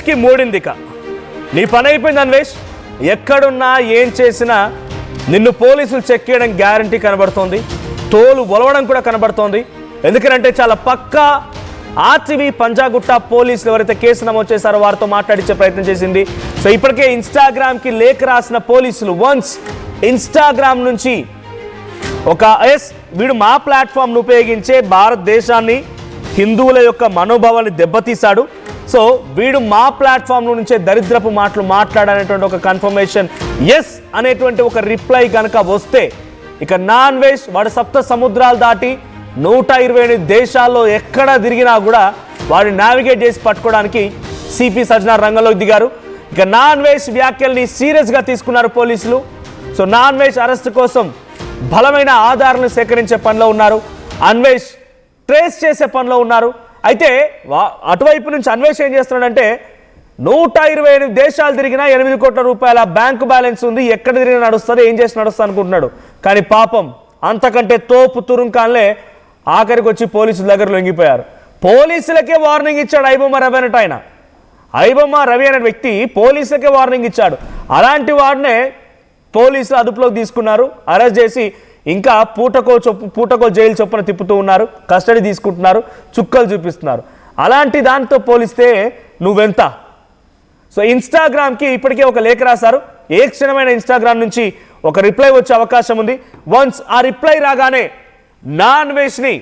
అన్వేష్కి మూడిందిక. నీ పని అయిపోయింది అన్వేష్. ఎక్కడున్నా ఏం చేసినా నిన్ను పోలీసులు చెక్ చేయడం గ్యారంటీ కనబడుతోంది. తోలు ఒలవడం కూడా కనబడుతోంది. ఎందుకంటే చాలా పక్కా ఆర్టీవీ పంజాగుట్ట పోలీసులు ఎవరైతే కేసు నమోదు చేశారో వారితో మాట్లాడించే ప్రయత్నం చేసింది. సో ఇప్పటికే ఇన్స్టాగ్రామ్కి లేఖ రాసిన పోలీసులు వన్స్ ఇన్స్టాగ్రామ్ నుంచి ఒక ఎస్ వీడు మా ప్లాట్ఫామ్ను ఉపయోగించే భారతదేశాన్ని హిందువుల యొక్క మనోభావాన్ని దెబ్బతీశాడు. సో వీడు మా ప్లాట్ఫామ్ నుంచే దరిద్రపు మాటలు మాట్లాడనేటువంటి ఒక కన్ఫర్మేషన్ ఎస్ అనేటువంటి ఒక రిప్లై కనుక వస్తే ఇక నాన్ వెజ్ వాడు సప్త సముద్రాలు దాటి నూట ఇరవై ఎనిమిది దేశాల్లో ఎక్కడ తిరిగినా కూడా వాడిని నావిగేట్ చేసి పట్టుకోవడానికి సిపి సజ్జనార్ రంగంలోకి దిగారు. ఇక నాన్ వెజ్ వ్యాఖ్యల్ని సీరియస్గా తీసుకున్నారు పోలీసులు. సో నాన్ వెజ్ అరెస్ట్ కోసం బలమైన ఆధారాలను సేకరించే పనిలో ఉన్నారు. అన్వేష్ ట్రేస్ చేసే పనిలో ఉన్నారు. అయితే వా- అటువైపు నుంచి అన్వేషణ ఏం చేస్తున్నాడంటే నూట ఇరవై ఎనిమిది దేశాలు తిరిగినా ఎనిమిది కోట్ల రూపాయల బ్యాంకు బ్యాలెన్స్ ఉంది. ఎక్కడ తిరిగినా నడుస్తుంది. ఏం చేసి నడుస్తా అనుకుంటున్నాడు కానీ పాపం అంతకంటే తోపు తురుంకాన్లే ఆఖరికి వచ్చి పోలీసుల దగ్గర లొంగిపోయారు. పోలీసులకే వార్నింగ్ ఇచ్చాడు ఐబొమ్మ రవి అన్నట్టు ఆయన. ఐబొమ్మ రవి అనే వ్యక్తి పోలీసులకే వార్నింగ్ ఇచ్చాడు. అలాంటి వాడినే పోలీసులు అదుపులోకి తీసుకున్నారు. అరెస్ట్ చేసి ఇంకా పూటకో చొప్పు పూటకో జైలు చొప్పున తిప్పుతూ ఉన్నారు కస్టడీ తీసుకుంటున్నారు చుక్కలు చూపిస్తున్నారు. అలాంటి దాంతో పోలిస్తే నువ్వెంత? సో ఇన్స్టాగ్రామ్కి ఇప్పటికే ఒక లేఖ రాశారు. ఏ క్షణమైన ఇన్స్టాగ్రామ్ నుంచి ఒక రిప్లై వచ్చే అవకాశం ఉంది. వన్స్ ఆ రిప్లై రాగానే నాన్ వెజ్ని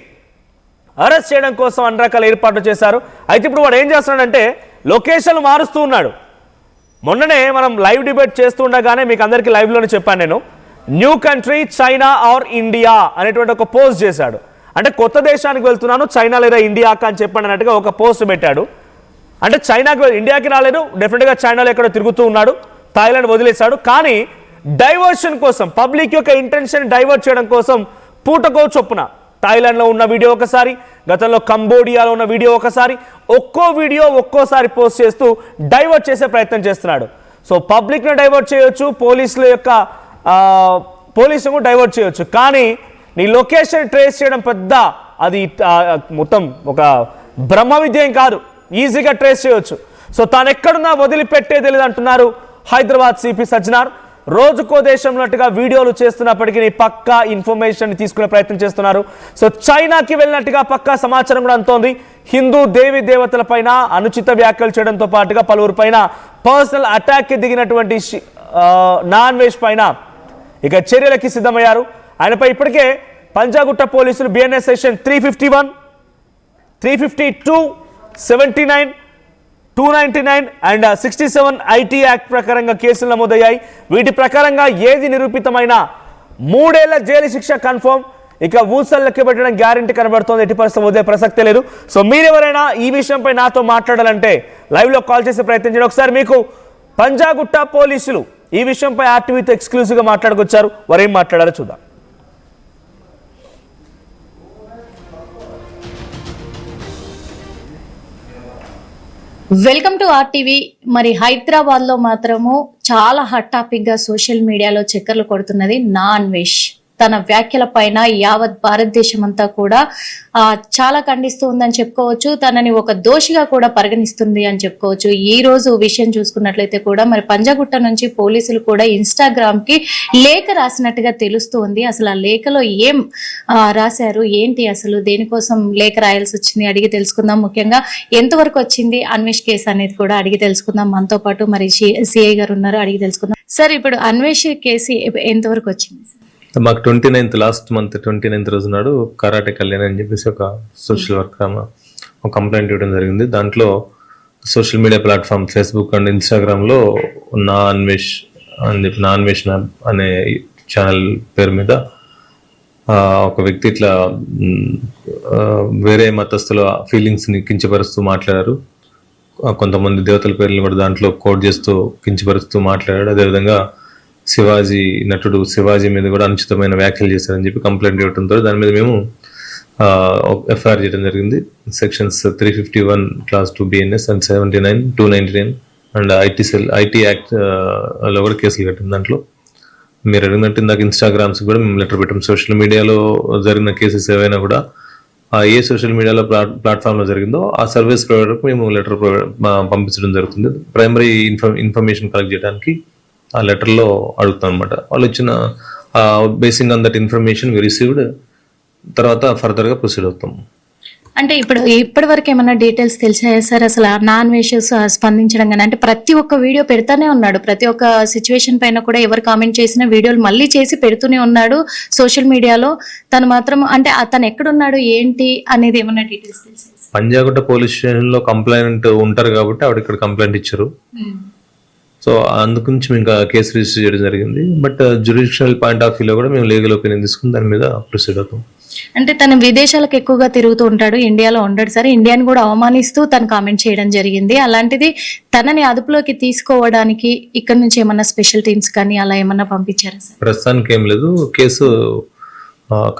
అరెస్ట్ చేయడం కోసం అన్ని రకాల ఏర్పాట్లు చేశారు. అయితే ఇప్పుడు వాడు ఏం చేస్తున్నాడంటే లొకేషన్లు మారుస్తూ ఉన్నాడు. మొన్ననే మనం లైవ్ డిబేట్ చేస్తూ ఉండగానే మీకు అందరికీ లైవ్లోనే చెప్పాను నేను. New country China or India అనేటువంటి ఒక పోస్ట్ చేశాడు. అంటే కొత్త దేశానికి వెళ్తున్నాను చైనా లేదా ఇండియాకా అని చెప్పండి అన్నట్టుగా ఒక పోస్ట్ పెట్టాడు. అంటే చైనాకి ఇండియాకి రాలేదు డెఫినెట్గా చైనాలో ఎక్కడో తిరుగుతూ ఉన్నాడు థాయిలాండ్ వదిలేశాడు. కానీ డైవర్షన్ కోసం పబ్లిక్ యొక్క ఇంటెన్షన్ డైవర్ట్ చేయడం కోసం పూటకో చొప్పున థాయిలాండ్లో ఉన్న వీడియో ఒకసారి గతంలో కంబోడియాలో ఉన్న వీడియో ఒకసారి ఒక్కో వీడియో ఒక్కోసారి పోస్ట్ చేస్తూ డైవర్ట్ చేసే ప్రయత్నం చేస్తున్నాడు. సో పబ్లిక్ను డైవర్ట్ చేయొచ్చు పోలీసుల యొక్క ఆ, డైవర్ట్ చేయొచ్చు. కానీ నీ లొకేషన్ ట్రేస్ చేయడం పెద్ద అది మొత్తం ఒక బ్రహ్మ విద్యం కాదు. ఈజీగా ట్రేస్ చేయొచ్చు. సో తాను ఎక్కడున్నా వదిలిపెట్టే తెలియదు అంటున్నారు హైదరాబాద్ సిపి సజ్జనార్. రోజుకో దేశంలోట్టుగా వీడియోలు చేస్తున్నప్పటికీ పక్కా ఇన్ఫర్మేషన్ తీసుకునే ప్రయత్నం చేస్తున్నారు. సో చైనాకి వెళ్ళినట్టుగా పక్కా సమాచారం కూడా అంతోంది హిందూ దేవి దేవతల పైన అనుచిత వ్యాఖ్యలు చేయడంతో పాటుగా పలువురు పైన పర్సనల్ అటాక్కి దిగినటువంటి నాన్ వెజ్ పైన ఇక చర్యలకి సిద్ధమయ్యారు. ఆయనపై ఇప్పటికే పంజాగుట్ట పోలీసులు BNS section three fifty one three fifty two seventy nine two ninety nine and sixty seven IT act ప్రకారంగా కేసులు నమోదయ్యాయి. వీటి ప్రకారంగా ఏది నిరూపితమైన మూడేళ్ళ జైలు శిక్ష కన్ఫర్మ్. ఇక ఊసలు లెక్క పెట్టడం గ్యారంటీ కనబడుతోంది. ఎట్టి పరిస్థితి వదిలే ప్రసక్తే లేదు. సో మీరెవరైనా ఈ విషయంపై నాతో మాట్లాడాలంటే లైవ్లో కాల్ చేసే ప్రయత్నించండి ఒకసారి మీకు పంజాగుట్ట పోలీసులు ఈ విషయంపై ఆర్టీవీతో ఎక్స్క్లూజివ్గా మాట్లాడుకొచ్చారు. వారు ఏం మాట్లాడారో చూద్దాం. Welcome to RTV. మరి హైదరాబాద్లో మాత్రము చాలా హాట్ టాపిక్గా సోషల్ మీడియాలో చక్కర్లు కొడుతున్నది నాన్ వెజ్ తన వ్యాఖ్యల పైన యావత్ భారతదేశం అంతా కూడా ఆ, చాలా ఖండిస్తూ ఉందని చెప్పుకోవచ్చు. తనని ఒక దోషిగా కూడా పరిగణిస్తుంది అని చెప్పుకోవచ్చు. ఈ రోజు విషయం చూసుకున్నట్లయితే కూడా మరి పంజాగుట్ట నుంచి పోలీసులు కూడా ఇన్స్టాగ్రామ్కి లేఖ రాసినట్టుగా తెలుస్తుంది. అసలు ఆ లేఖలో ఏం రాశారు? ఏంటి అసలు? దేనికోసం లేఖ రాయాల్సి వచ్చింది? అడిగి తెలుసుకుందాం. ముఖ్యంగా ఎంతవరకు వచ్చింది? అన్వేష్ కేసు అనేది కూడా అడిగి తెలుసుకుందాం. మనతో పాటు మరి సిఐ గారు ఉన్నారు. అడిగి తెలుసుకుందాం. సార్ ఇప్పుడు అన్వేష్ కేసు ఎంతవరకు వచ్చింది? మాకు twenty ninth last month twenty ninth రోజు నాడు కరాటే కళ్యాణ్ అని చెప్పేసి ఒక సోషల్ వర్క్ ఒక కంప్లైంట్ ఇవ్వడం జరిగింది. దాంట్లో social media platform Facebook and ఇన్స్టాగ్రామ్లో నా అన్వేష్ అని చెప్పి నా అన్వేషణ అనే ఛానల్ పేరు మీద ఒక వ్యక్తి ఇట్లా వేరే మతస్థుల ఫీలింగ్స్ని కించపరుస్తూ మాట్లాడారు. కొంతమంది దేవతల పేర్లను కూడా దాంట్లో కోట్ చేస్తూ కించపరుస్తూ మాట్లాడాడు. అదేవిధంగా శివాజీ నటుడు శివాజీ మీద కూడా అనుచితమైన వ్యాఖ్యలు చేశారని చెప్పి కంప్లైంట్ ఇవ్వడంతో దాని మీద మేము ఎఫ్ఐఆర్ చేయడం జరిగింది. Sections three fifty one clause two BNS and seventy nine two ninety nine and IT cell IT యాక్ట్లో కూడా కేసులు కట్టింది దాంట్లో. మీరు అడిగినట్టు ఇందాక ఇన్స్టాగ్రామ్స్ కూడా మేము లెటర్ పెట్టాం. సోషల్ మీడియాలో జరిగిన కేసెస్ ఏవైనా కూడా ఆ ఏ సోషల్ మీడియాలో ప్లాట్ ప్లాట్ఫామ్లో జరిగిందో ఆ సర్వీస్ ప్రొవైడర్కి మేము లెటర్ పంపించడం జరుగుతుంది. ప్రైమరీ ఇన్ఫర్ ఇన్ఫర్మేషన్ కలెక్ట్ చేయడానికి ఆ లెటర్లో అడుగుతాం అనమాట వాళ్ళు ఇచ్చిన basing on that information we received తర్వాత ఫర్దర్గా ప్రొసీడ్ అవుతాం. అంటే ఇప్పుడు ఇప్పటి వరకు ఏమైనా డీటెయిల్స్ తెలిసాయా సార్? అసలు నాన్ వేషస్ స్పందించడం కానీ అంటే ప్రతి ఒక్క వీడియో పెడతానే ఉన్నాడు. ప్రతి ఒక్క సిచ్యువేషన్ పైన కూడా ఎవరు కామెంట్ చేసిన వీడియోలు మళ్ళీ చేసి పెడుతూనే ఉన్నాడు సోషల్ మీడియాలో తను మాత్రం అంటే అతను ఎక్కడున్నాడు ఏంటి అనేది ఏమైనా డీటెయిల్స్ తెలుసా పంజాగుట్ట పోలీస్ స్టేషన్లో కంప్లైంట్ ఉంటారు కాబట్టి ఆవిడ ఇక్కడ కంప్లైంట్ ఇచ్చారు. సో అందుగురించి మేము ఇంకా కేసు రిజిస్టర్ చేయడం జరిగింది. బట్ జ్యుడిషియల్ పాయింట్ ఆఫ్ వ్యూలో కూడా మేము లీగల్ ఒపీనియన్ తీసుకుని దాని మీద ప్రొసీడ్ అవుతాం. అంటే తను విదేశాలకు ఎక్కువగా తిరుగుతూ ఉంటాడు ఇండియాలో ఉండడు సార్. ఇండియాని కూడా అవమానిస్తూ తను కామెంట్ చేయడం జరిగింది. అలాంటిది తనని అదుపులోకి తీసుకోవడానికి ఇక్కడ నుంచి ఏమన్నా స్పెషల్ టీమ్స్ కానీ అలా ఏమన్నా పంపించారా సార్? ప్రస్తుతానికి ఏం లేదు. కేసు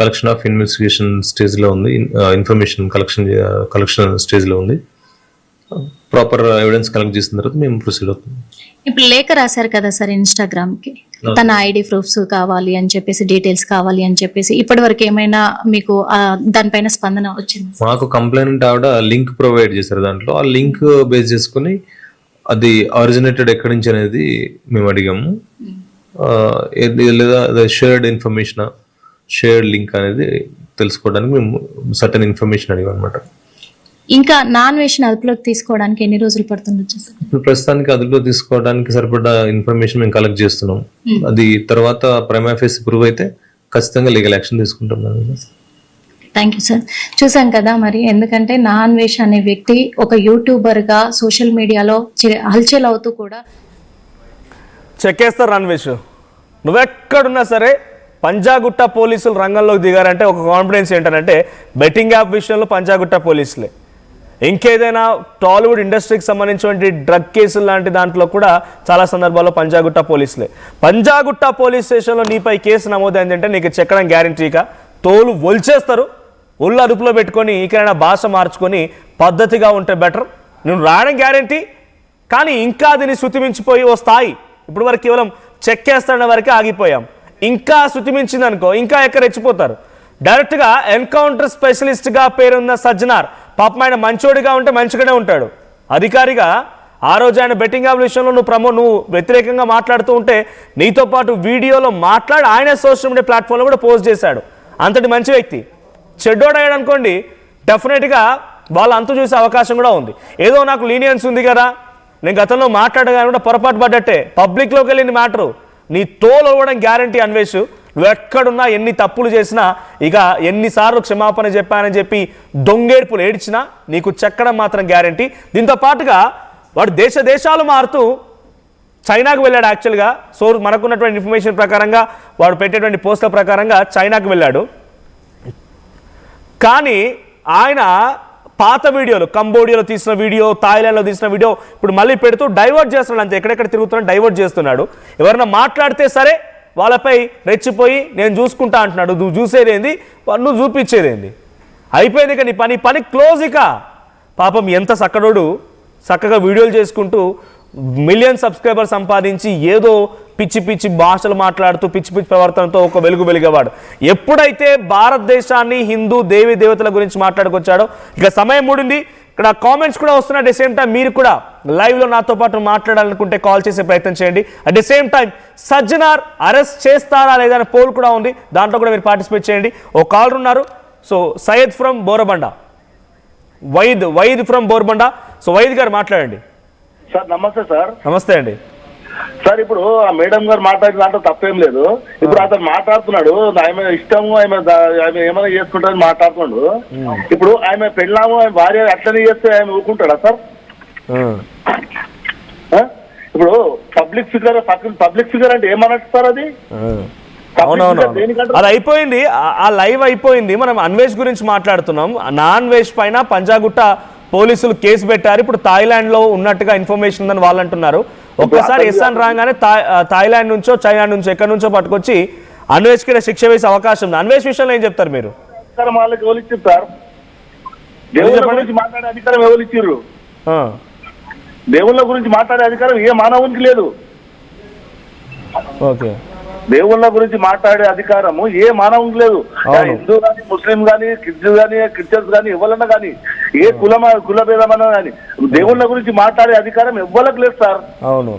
కలెక్షన్ ఆఫ్ ఇన్వెస్టిగేషన్ స్టేజ్లో ఉంది. ఇన్ఫర్మేషన్ కలెక్షన్ కలెక్షన్ స్టేజ్లో ఉంది. ప్రాపర్ ఎవిడెన్స్ కలెక్ట్ చేసిన తర్వాత మేము ప్రొసీడ్ అవుతాం. ఇప్పుడు లేఖ రాశారు కదా సార్ ఇన్స్టాగ్రామ్కి? తన ఐడి ప్రూఫ్స్ కావాలి అని చెప్పేసి డీటెయిల్స్ కావాలి అని చెప్పేసి ఇప్పటి వరకు ఏమైనా మీకు దానిపైన స్పందన వచ్చింది మాకు కంప్లైంట్ ఆవిడ లింక్ ప్రొవైడ్ చేశారు దాంట్లో. ఆ లింక్ బేస్ చేసుకుని అది ఆరిజినేటెడ్ ఎక్కడి నుంచి అనేది మేము అడిగాము. లేదా షేర్డ్ ఇన్ఫర్మేషన్ షేర్డ్ లింక్ అనేది తెలుసుకోవడానికి మేము సర్టన్ ఇన్ఫర్మేషన్ అడిగాం అనమాట ఇంకా నాన్ వేషన్ అదుపులోకి తీసుకోవడానికి ఎన్ని రోజులు పడుతుండొచ్చు సార్ ఇప్పుడు ప్రస్తుతానికి అదుపులో తీసుకోవడానికి సరిపడా ఇన్ఫర్మేషన్ మేము కలెక్ట్ చేస్తున్నాం. అది తర్వాత ప్రైమాఫేస్ ప్రూవ్ అయితే ఖచ్చితంగా లీగల్ యాక్షన్ తీసుకుంటాం. థ్యాంక్ యూ సార్ చూసాం కదా మరి ఎందుకంటే నాన్ వేష్ అనే వ్యక్తి ఒక యూట్యూబర్గా సోషల్ మీడియాలో చి- హల్చల్ అవుతూ కూడా చెక్కేస్తారు రణ్వేష్ నువ్వెక్కడున్నా సరే పంజాగుట్ట పోలీసులు రంగంలోకి దిగారంటే ఒక కాన్ఫిడెన్స్ ఏంటంటే బెట్టింగ్ యాప్ విషయంలో పంజాగుట్ట పోలీసులే. ఇంకేదైనా టాలీవుడ్ ఇండస్ట్రీకి సంబంధించినటువంటి డ్రగ్ కేసులు లాంటి దాంట్లో కూడా చాలా సందర్భాల్లో పంజాగుట్ట పోలీసులే. పంజాగుట్ట పోలీస్ స్టేషన్లో నీపై కేసు నమోదైంది అంటే నీకు చెక్కడం గ్యారంటీగా తోలు ఒల్చేస్తారు ఒళ్ళు అదుపులో పెట్టుకొని ఇకైనా భాష మార్చుకొని పద్ధతిగా ఉంటే బెటర్. నువ్వు రావడం గ్యారంటీ కానీ ఇంకా దీన్ని శృతిమించిపోయి ఓ స్థాయి. ఇప్పుడు వరకు కేవలం చెక్కేస్తున్న వరకే ఆగిపోయాం. ఇంకా శృతిమించింది అనుకో ఇంకా ఎక్కడ రెచ్చిపోతారు? డైరెక్ట్గా ఎన్కౌంటర్ స్పెషలిస్ట్గా పేరున్న సజ్జనార్ పాపం ఆయన మంచోడిగా ఉంటే మంచిగానే ఉంటాడు. అధికారిగా ఆ రోజు ఆయన బెట్టింగ్ యాప్ విషయంలో నువ్వు ప్రమో నువ్వు వ్యతిరేకంగా మాట్లాడుతూ ఉంటే నీతో పాటు వీడియోలో మాట్లాడి ఆయన సోషల్ మీడియా ప్లాట్ఫామ్లో కూడా పోస్ట్ చేశాడు. అంతటి మంచి వ్యక్తి. చెడ్డోడయ్యాడు అనుకోండి డెఫినెట్గా వాళ్ళు అంతు చూసే అవకాశం కూడా ఉంది. ఏదో నాకు లీనియన్స్ ఉంది కదా నేను గతంలో మాట్లాడగానే కూడా పొరపాటు పడ్డట్టే. పబ్లిక్లోకి వెళ్ళిన మ్యాటరు. నీ తోలు అవ్వడం గ్యారంటీ అన్వేషు. నువ్వు ఎక్కడున్నా ఎన్ని తప్పులు చేసినా ఇక ఎన్నిసార్లు క్షమాపణ చెప్పానని చెప్పి దొంగేడ్పులు ఏడ్చినా నీకు చెక్కడం మాత్రం గ్యారంటీ. దీంతో పాటుగా వాడు దేశ దేశాలు మారుతూ చైనాకు వెళ్ళాడు యాక్చువల్గా. సో మనకున్నటువంటి ఇన్ఫర్మేషన్ ప్రకారంగా వాడు పెట్టేటువంటి పోస్టుల ప్రకారంగా చైనాకు వెళ్ళాడు. కానీ ఆయన పాత వీడియోలు కంబోడియాలో తీసిన వీడియో థాయిలాండ్లో తీసిన వీడియో ఇప్పుడు మళ్ళీ పెడుతూ డైవర్ట్ చేస్తున్నాడు అంతే. ఎక్కడెక్కడ తిరుగుతున్నాడు డైవర్ట్ చేస్తున్నాడు. ఎవరైనా మాట్లాడితే సరే వాళ్ళపై రెచ్చిపోయి నేను చూసుకుంటా అంటున్నాడు. నువ్వు చూసేదేంది? నువ్వు చూపించేదేంది? అయిపోయింది ఇక నీ పని. పని క్లోజ్ ఇక. పాపం ఎంత సక్కడోడు చక్కగా వీడియోలు చేసుకుంటూ మిలియన్ సబ్స్క్రైబర్ సంపాదించి ఏదో పిచ్చి పిచ్చి భాషలు మాట్లాడుతూ పిచ్చి పిచ్చి ప్రవర్తనతో ఒక వెలుగు వెలిగేవాడు. ఎప్పుడైతే భారతదేశాన్ని హిందూ దేవి దేవతల గురించి మాట్లాడుకొచ్చాడో ఇక సమయం మూడింది. ఇక్కడ కామెంట్స్ కూడా వస్తున్నాయి. అట్ ద సేమ్ టైం మీరు కూడా లైవ్లో నాతో పాటు మాట్లాడాలనుకుంటే కాల్ చేసే ప్రయత్నం చేయండి. At the same time Sajjanar arrest చేస్తారా లేదా అనే పోల్ కూడా ఉంది. దాంట్లో కూడా మీరు పార్టిసిపేట్ చేయండి. ఓ కాలర్ ఉన్నారు. So Syed from Borabanda Vaid Vaid from Borabanda so Vaid garu మాట్లాడండి. సార్ నమస్తే సార్. నమస్తే అండి. సార్ ఇప్పుడు ఆ మేడం గారు మాట్లాడిన దాంట్లో తప్పేం లేదు. ఇప్పుడు అతను మాట్లాడుతున్నాడు ఆమె ఇష్టము ఆమె ఆమె ఏమైనా చేసుకుంటారని మాట్లాడుతున్నాడు. ఇప్పుడు ఆమె పెళ్ళాము ఆమె భార్య అట్లనే చేస్తే ఆమె ఊరుకుంటాడా సార్? ఇప్పుడు పబ్లిక్ ఫిగర్ పబ్లిక్ ఫిగర్ అంటే ఏమన్నట్టు సార్ అది? అవునవును అది అయిపోయింది. ఆ- ఆ లైవ్ అయిపోయింది. మనం అన్వేష్ గురించి మాట్లాడుతున్నాం. నాన్ వేష్ పైన పంజాగుట్ట పోలీసులు కేసు పెట్టారు. ఇప్పుడు థాయిలాండ్లో ఉన్నట్టుగా ఇన్ఫర్మేషన్ ఉందని వాళ్ళు అంటున్నారు. ఒక్కసారి ఎస్ అని రాగానే థాయిలాండ్ నుంచో చైనా నుంచో ఎక్కడి నుంచో పట్టుకొచ్చి అన్వేష్కి శిక్ష వేసే అవకాశం ఉంది. అన్వేష్ విషయంలో ఏం చెప్తారు మీరు? అధికారం ఎవరు ఇచ్చారు దేవుళ్ళ గురించి మాట్లాడే అధికారం ఏ మానవునికి లేదు. ఓకే. దేవుళ్ళ గురించి మాట్లాడే అధికారము ఏ మానవం లేదు. హిందూ కానీ ముస్లిం కానీ క్రిస్టియన్ కానీ క్రిస్టియన్స్ కానీ ఎవరన్నా కానీ ఏ కులమ కుల భేదమన్నా కానీ దేవుళ్ళ గురించి మాట్లాడే అధికారం ఎవ్వరికి లేదు సార్. అవును.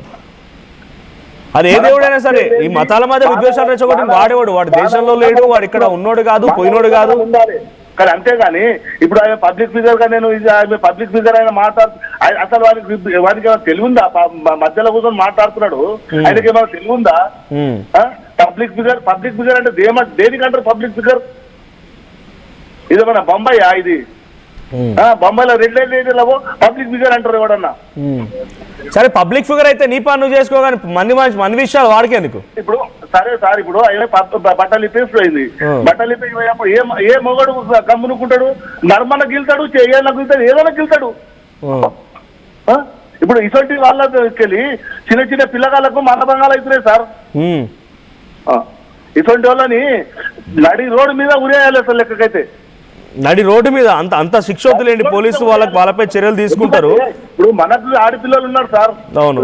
అది ఏ దేవుడైనా సరే ఈ మతాల మధ్య విద్వేషాలు రెచ్చగొట్టి వాడేవాడు? వాడు దేశంలో లేడు వాడు ఇక్కడ ఉన్నోడు కాదు పోయినోడు కాదు. ఉండాలి. కానీ అంతేగాని ఇప్పుడు ఆయన పబ్లిక్ ఫిగర్గా నేను ఇది ఆయన పబ్లిక్ ఫిగర్ ఆయన మాట్లాడు అసలు వానికి వానికి ఏమైనా తెలివి ఉందా ప- మ- మధ్యలో కూర్చొని మాట్లాడుతున్నాడు. ఆయనకి ఏమైనా తెలివి ఉందా um, public figure public figure అంటే దేమ దేనికంటారు పబ్లిక్ ఫిగర్? ఇదేమన్నా బొంబాయి ఇది? బొంబాయిలో రెడ్ లైట్ ఏరియాలో పబ్లిక్ ఫిగర్ అంటారు ఎవడన్నా. ఉమ్. సరే పబ్లిక్ ఫిగర్ అయితే నీ పని నువ్వు చేసుకోగాని మంది మనిషి మన విషయాలు వాడికేందుకు ఇప్పుడు సరే సార్ ఇప్పుడు ఆయన బట్టలు ఇప్పేసిపోయింది ఆ. బట్టలు ఇప్పేసిపోయినప్పుడు ఏ ఏ మొగడు గమ్మునుకుంటాడు? నర్మన గిల్తాడు చెయ్యాల గిల్తాడు ఏదైనా గిల్తాడు? ఇప్పుడు ఇటువంటి వాళ్ళకి చిన్న చిన్న పిల్లగాళ్ళకు మనభంగాలు అవుతున్నాయి సార్. ఇటువంటి వాళ్ళని నడి రోడ్డు మీద ఉరేయాలి అసలు లెక్కకైతే. నడి రోడ్డు మీద అంత అంత శిక్ష వద్దులేండి పోలీసు వాళ్ళకి వాళ్ళపై చర్యలు తీసుకుంటారు. ఇప్పుడు మనకు ఆడపిల్లలు ఉన్నారు సార్. అవును.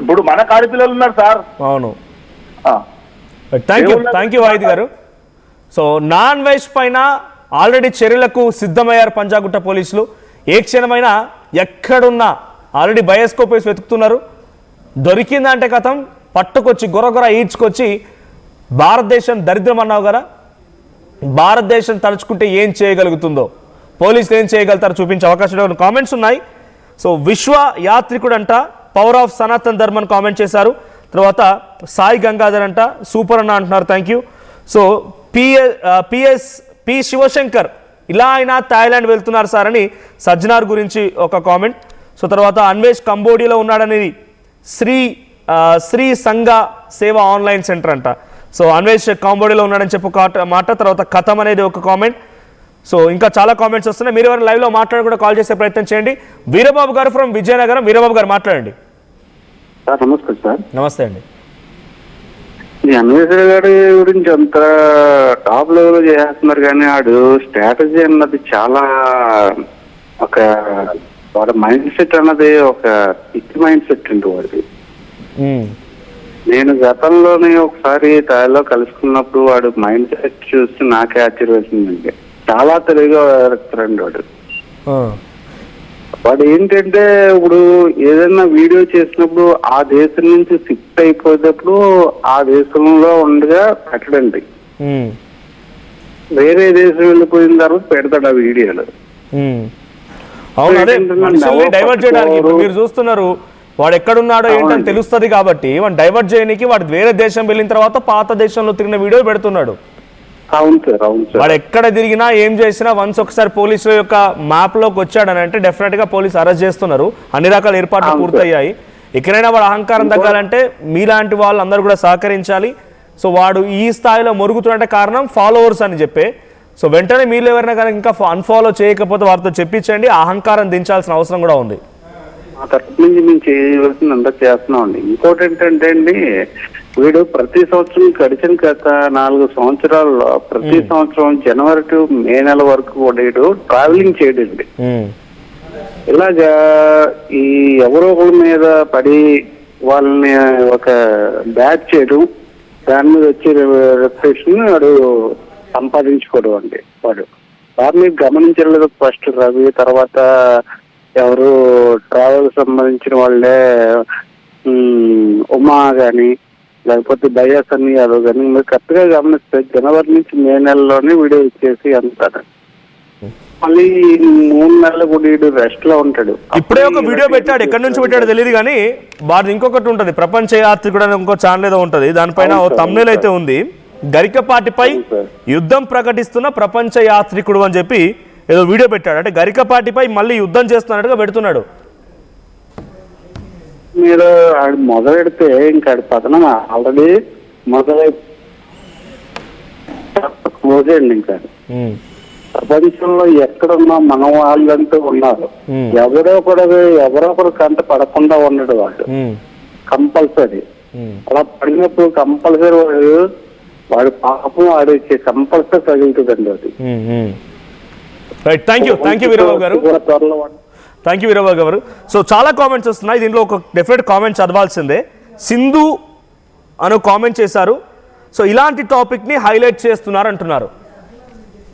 ఇప్పుడు మనకు ఆడపిల్లలు ఉన్నారు సార్. అవును. Thank you thank you Vaid garu. So non veg పైన ఆల్రెడీ చర్యలకు సిద్ధమయ్యారు పంజాగుట్ట పోలీసులు. ఏ క్షణమైనా ఎక్కడున్నా ఆల్రెడీ బయోస్కోప్ వేసి వెతుకుతున్నారు. దొరికిందంటే కథం పట్టుకొచ్చి గొరగొర ఈడ్చుకొచ్చి భారతదేశం దరిద్రం అన్నావు కదా? భారతదేశం తలుచుకుంటే ఏం చేయగలుగుతుందో? పోలీసులు ఏం చేయగలుగుతారో చూపించే అవకాశం కామెంట్స్ ఉన్నాయి? సో విశ్వ యాత్రికుడు అంట power of Sanatan Dharma comment చేశారు. తర్వాత సాయి గంగాధర్ అంట సూపర్ అన్న అంటున్నారు thank you so PS PS P Shivashankar ఇలా అయినా థాయిలాండ్ వెళ్తున్నారు సార్ అని సజ్జనార్ గురించి ఒక కామెంట్ సో తర్వాత అన్వేష్ కంబోడియాలో ఉన్నాడనేది శ్రీ శ్రీ సంఘ సేవ ఆన్లైన్ సెంటర్ అంట. సో అన్వేష్ కాంబోడియాలో ఉన్నాడని చెప్పు మాట తర్వాత కథం అనేది ఒక కామెంట్. సో ఇంకా చాలా కామెంట్స్ వస్తున్నాయి. మీరు ఎవరైనా లైవ్లో మాట్లాడి కూడా కాల్ చేసే ప్రయత్నం చేయండి. వీరబాబు గారు ఫ్రమ్ విజయనగరం. వీరబాబు గారు మాట్లాడండి. సార్ నమస్తే సార్. నమస్తే అండి. ఈ అన్వేషణ గారి గురించి అంత టాప్ లెవెల్ చేస్తున్నారు కానీ ఆడు స్ట్రాటజీ అన్నది చాలా ఒక వాడి మైండ్ సెట్ అన్నది ఒక పిక్ మైండ్ సెట్ అండి వాడిది. నేను గతంలోనే ఒకసారి తాయిలో కలుసుకున్నప్పుడు వాడు మైండ్ సెట్ చూసి నాకే ఆశ్చర్యం వేసిందండి చాలా తెలివిగా వ్యవహరిస్తారండి వాడు. వాడు ఏంటంటే ఇప్పుడు ఏదైనా వీడియో చేసినప్పుడు ఆ దేశం నుంచి షిఫ్ట్ అయిపోయేటప్పుడు ఆ దేశంలో ఉండగా పెట్టడండి. వేరే దేశం వెళ్ళిపోయిన తర్వాత పెడతాడు ఆ వీడియోలు. అవును అదే డైవర్ట్ చేయడానికి మీరు చూస్తున్నారు వాడు ఎక్కడున్నాడో ఏంటని తెలుస్తుంది కాబట్టి వాడు డైవర్ట్ చేయడానికి వాడు వేరే దేశం వెళ్ళిన తర్వాత పాత దేశంలో తిరిగిన వీడియో పెడుతున్నాడు. అవును సార్ అవును సార్. వాడు ఎక్కడ తిరిగినా ఏం చేసినా వన్స్ ఒకసారి పోలీసుల యొక్క మ్యాప్లోకి వచ్చాడని అంటే డెఫినెట్గా పోలీసు అరెస్ట్ చేస్తున్నారు. అన్ని రకాల ఏర్పాట్లు పూర్తయ్యాయి. ఎక్కడైనా వాడు అహంకారం తగ్గాలంటే మీలాంటి వాళ్ళు అందరూ కూడా సహకరించాలి. సో వాడు ఈ స్థాయిలో మొరుగుతున్నట్టే కారణం ఫాలోవర్స్ అని చెప్పే. సో వెంటనే మీరు ఎవరైనా కానీ ఇంకా అన్ఫాలో చేయకపోతే వారితో చెప్పించండి. అహంకారం దించాల్సిన అవసరం కూడా ఉంది. మా తరపు నుంచి మేము చేయవలసింది అంతా చేస్తున్నాం అండి ఇంకోటి ఏంటంటే అండి వీడు ప్రతి సంవత్సరం గడిచిన గత నాలుగు సంవత్సరాల్లో ప్రతి సంవత్సరం జనవరి టు మే నెల వరకు కూడా వీడు ట్రావెలింగ్ చేయడండి. ఇలాగా ఈ ఎవరో ఒకరి మీద పడి వాళ్ళని ఒక బ్యాచ్ చేయడం దాని మీద వచ్చే రెప్యుటేషన్ వాడు సంపాదించుకోవడం అండి వాడు. వారు మీరు గమనించలేదు ఫస్ట్ రవి తర్వాత ఎవరు ట్రావెల్ సంబంధించిన వాళ్ళే ఉమ్, గాని లేకపోతే బయాస్ అని యాదవ్ కానీ మీరు కరెక్ట్గా గమనిస్తే జనవరి నుంచి మే నెలలోనే వీడియో ఇచ్చేసి అంటారు. మళ్ళీ మూడు నెలలు కూడా వీడు రెస్ట్లో ఉంటాడు. ఇప్పుడే ఒక వీడియో పెట్టాడు ఎక్కడి నుంచి పెట్టాడో తెలియదు కానీ వాడిది ఇంకొకటి ఉంటుంది ప్రపంచ యాత్రికుడు అని ఇంకో ఛానల్ ఏదో ఉంటుంది దానిపైన తమ్నేల్ అయితే ఉంది. గరికపాటిపై యుద్ధం ప్రకటిస్తున్న ప్రపంచ యాత్రికుడు అని చెప్పి ఏదో వీడియో పెట్టాడు. అంటే గరికపాటిపై మళ్ళీ యుద్ధం చేస్తున్నట్టుగా పెడుతున్నాడు. మీరు ఆడు మొదలెడితే ఇంకా పతనం ఆల్రెడీ మొదలై క్లోజ్ అయ్యండి ఇంకా ప్రపంచంలో ఎక్కడున్నా మన వాళ్ళంటూ ఉన్నారు. ఎవరో కూడా ఎవరో ఒకరు కంట పడకుండా ఉన్నాడు వాడు. Um, compulsory. అలా పడినప్పుడు కంపల్సరీ వాడు వాడు పాపం వాడికి కంపల్సరీ తగులుతుందండి అది. Right thank you thank you Veerababu garu thank you Veerababu గారు సో చాలా కామెంట్స్ వస్తున్నాయి. దీంట్లో ఒక డెఫినెట్ కామెంట్ చదవాల్సిందే. సింధు అను కామెంట్ చేశారు. సో ఇలాంటి టాపిక్ని హైలైట్ చేస్తున్నారు అంటున్నారు.